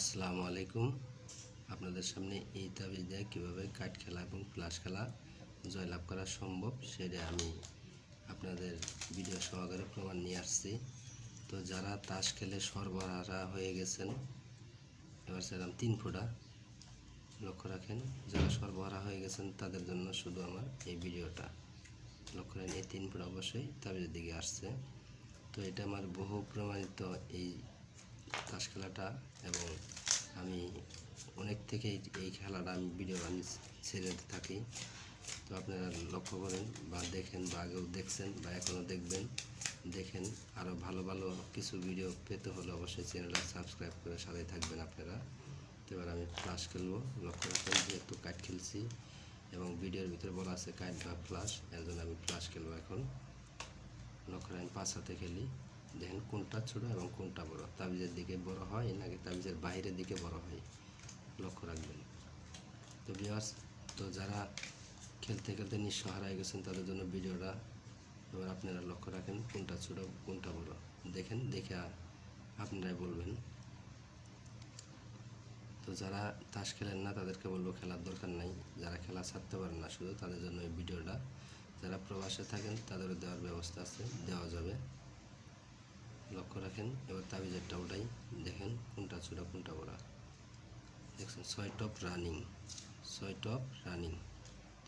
আসসালামু আলাইকুম। আপনাদের সামনে এই তাবিজ দিয়ে কীভাবে কাঠ খেলা এবং প্লাস খেলা জয়লাভ করা সম্ভব সেটা আমি আপনাদের ভিডিও সহকারে প্রমাণ নিয়ে আসছি। তো যারা তাস খেলে সরবরাহরা হয়ে গেছেন, এবার সেরকম তিন ফোঁটা লক্ষ্য রাখেন, যারা সরবরাহ হয়ে গেছেন তাদের জন্য শুধু আমার এই ভিডিওটা। লক্ষ্য রাখেন, এই তিন ফোঁটা অবশ্যই তাবিজের দিকে আসছে। তো এটা আমার বহু প্রমাণিত এই তাস খেলাটা এবং আমি অনেক থেকেই এই খেলাটা আমি ভিডিও আমি ছেড়ে থাকি। তো আপনারা লক্ষ্য করেন বা দেখেন বা আগেও দেখছেন বা এখনও দেখবেন, দেখেন আরও ভালো ভালো কিছু ভিডিও পেতে হলে অবশ্যই চ্যানেলটা সাবস্ক্রাইব করে সাথে থাকবেন আপনারা। তো এবার আমি ফ্লাশ খেলব। লক্ষ্য রাখেন যেহেতু কাঠ খেলছি এবং ভিডিওর ভিতরে বলা আছে কাঠ বা ফ্লাশ এর জন্য আমি ফ্লাশ খেলব এখন। লক্ষ্য রাখেন পাঁচ হাতে খেলি। দেখেন কোনটা ছোট এবং কোনটা বড়। তাবিজের দিকে বড় হয় নাকি তাবিজের বাইরের দিকে বড় হয়? লক্ষ্য রাখবেন। তো বিয়ার্স তো যারা খেলতে খেলতে নিঃস্ব হারায় গেছেন, তাদের জন্য ভিডিওটা এবার আপনারা লক্ষ্য রাখেন কোনটা ছোট, কোনটা বড়। দেখেন, দেখে আপনারাই বলবেন। তো যারা তাস খেলেন না, তাদেরকে বলব খেলার দরকার নাই। যারা খেলা ছাড়তে পারেন না শুধু, তাদের জন্য এই ভিডিওটা। যারা প্রবাসে থাকেন, তাদেরও দেওয়ার ব্যবস্থা আছে, দেওয়া যাবে। লক্ষ্য রাখেন, এবার তাবিজেরটা ওটাই দেখেন কোনটা ছোট, কোনটা বড়। দেখছেন, ছয় টপ রানিং ছয় টপ রানিং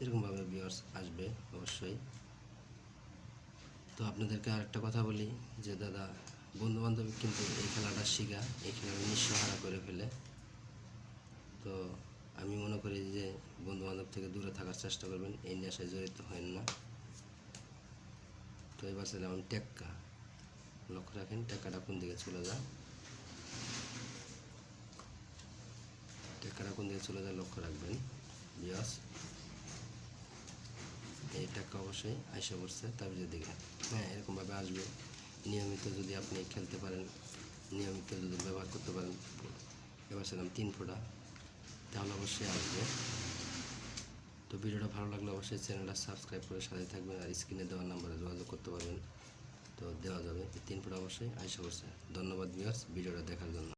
এরকমভাবে বিয়ার্স আসবে অবশ্যই। তো আপনাদেরকে আরেকটা কথা বলি, যে দাদা বন্ধু বান্ধব কিন্তু এই খেলাটা শিখা, এই খেলাটা নিঃস্বহারা করে ফেলে। তো আমি মনে করি যে বন্ধু বান্ধব থেকে দূরে থাকার চেষ্টা করবেন, এই নেশায় জড়িত হয় না। তো এবার ছিলাম টেক্কা। লক্ষ্য রাখেন টেক্কাটা কোন দিকে চলে যায়? টেক্কাটা কোন দিকে চলে যায় লক্ষ্য রাখবেন। বিয়াস, এই টাকা অবশ্যই আইসা পড়ছে তাবিজের দিকে। হ্যাঁ এরকমভাবে আসবে। নিয়মিত যদি আপনি খেলতে পারেন, নিয়মিত যদি ব্যবহার করতে পারেন, এবার ছিলাম তিন ফোঁটা, তাহলে অবশ্যই আসবে। তো ভিডিওটা ভালো লাগলে অবশ্যই চ্যানেলটা সাবস্ক্রাইব করে সাথে থাকবেন আর স্ক্রিনে দেওয়ার নাম্বারে যোগাযোগ করতে পারবেন। তো দেওয়া যাবে। তিন ফুট অবশ্যই আইসা করছে ধন্যবাদ ভিউয়ার্স ভিডিওটা দেখার জন্য।